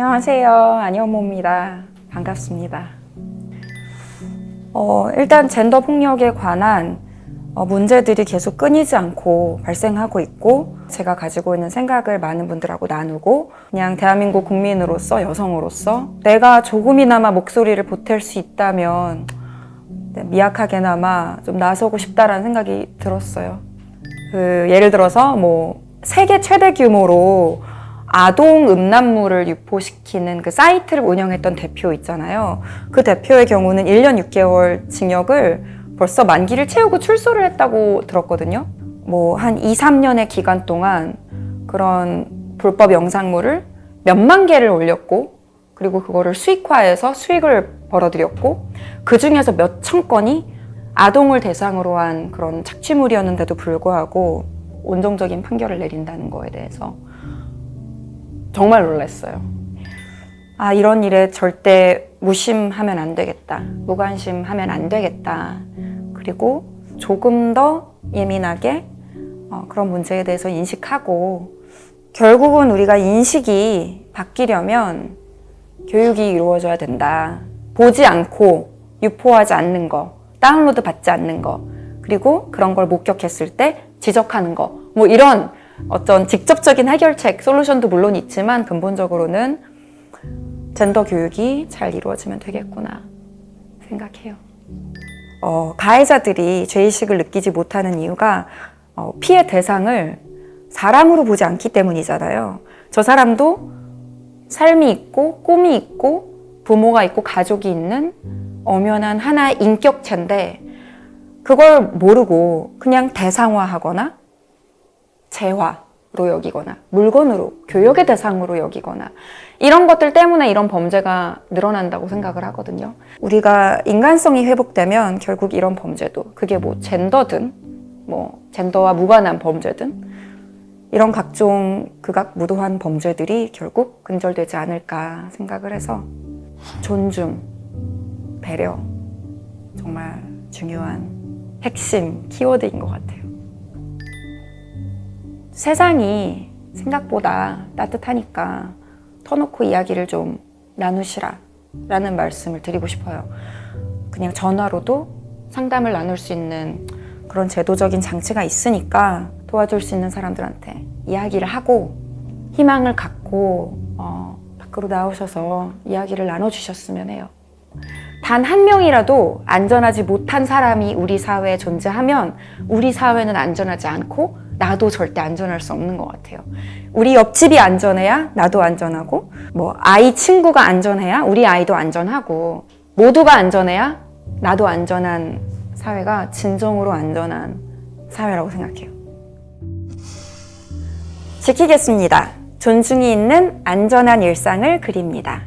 안녕하세요. 안현모입니다. 반갑습니다. 어, 일단 젠더 폭력에 관한 어, 문제들이 계속 끊이지 않고 발생하고 있고 제가 가지고 있는 생각을 많은 분들하고 나누고 그냥 대한민국 국민으로서 여성으로서 내가 조금이나마 목소리를 보탤 수 있다면 네, 미약하게나마 좀 나서고 싶다라는 생각이 들었어요. 그 예를 들어서 뭐 세계 최대 규모로 아동 음란물을 유포시키는 그 사이트를 운영했던 대표 있잖아요. 그 대표의 경우는 1년 6개월 징역을 벌써 만기를 채우고 출소를 했다고 들었거든요. 뭐 한 2, 3년의 기간 동안 그런 불법 영상물을 몇만 개를 올렸고 그리고 그거를 수익화해서 수익을 벌어들였고 그 중에서 몇 천 건이 아동을 대상으로 한 그런 착취물이었는데도 불구하고 온정적인 판결을 내린다는 거에 대해서 정말 놀랐어요. 아, 이런 일에 절대 무심하면 안 되겠다. 무관심하면 안 되겠다. 그리고 조금 더 예민하게 어, 그런 문제에 대해서 인식하고 결국은 우리가 인식이 바뀌려면 교육이 이루어져야 된다. 보지 않고 유포하지 않는 거, 다운로드 받지 않는 거, 그리고 그런 걸 목격했을 때 지적하는 거, 뭐 이런 어떤 직접적인 해결책, 솔루션도 물론 있지만 근본적으로는 젠더 교육이 잘 이루어지면 되겠구나 생각해요. 어, 가해자들이 죄의식을 느끼지 못하는 이유가 어, 피해 대상을 사람으로 보지 않기 때문이잖아요. 저 사람도 삶이 있고 꿈이 있고 부모가 있고 가족이 있는 엄연한 하나의 인격체인데 그걸 모르고 그냥 대상화하거나 재화로 여기거나 물건으로 교육의 대상으로 여기거나 이런 것들 때문에 이런 범죄가 늘어난다고 생각을 하거든요. 우리가 인간성이 회복되면 결국 이런 범죄도 그게 뭐 젠더든 뭐 젠더와 무관한 범죄든 이런 각종 극악 무도한 범죄들이 결국 근절되지 않을까 생각을 해서 존중, 배려 정말 중요한 핵심 키워드인 것 같아요. 세상이 생각보다 따뜻하니까 터놓고 이야기를 좀 나누시라 라는 말씀을 드리고 싶어요. 그냥 전화로도 상담을 나눌 수 있는 그런 제도적인 장치가 있으니까 도와줄 수 있는 사람들한테 이야기를 하고 희망을 갖고 어, 밖으로 나오셔서 이야기를 나눠주셨으면 해요. 단 한 명이라도 안전하지 못한 사람이 우리 사회에 존재하면 우리 사회는 안전하지 않고 나도 절대 안전할 수 없는 것 같아요. 우리 옆집이 안전해야 나도 안전하고, 뭐, 아이 친구가 안전해야 우리 아이도 안전하고, 모두가 안전해야 나도 안전한 사회가 진정으로 안전한 사회라고 생각해요. 지키겠습니다. 존중이 있는 안전한 일상을 그립니다.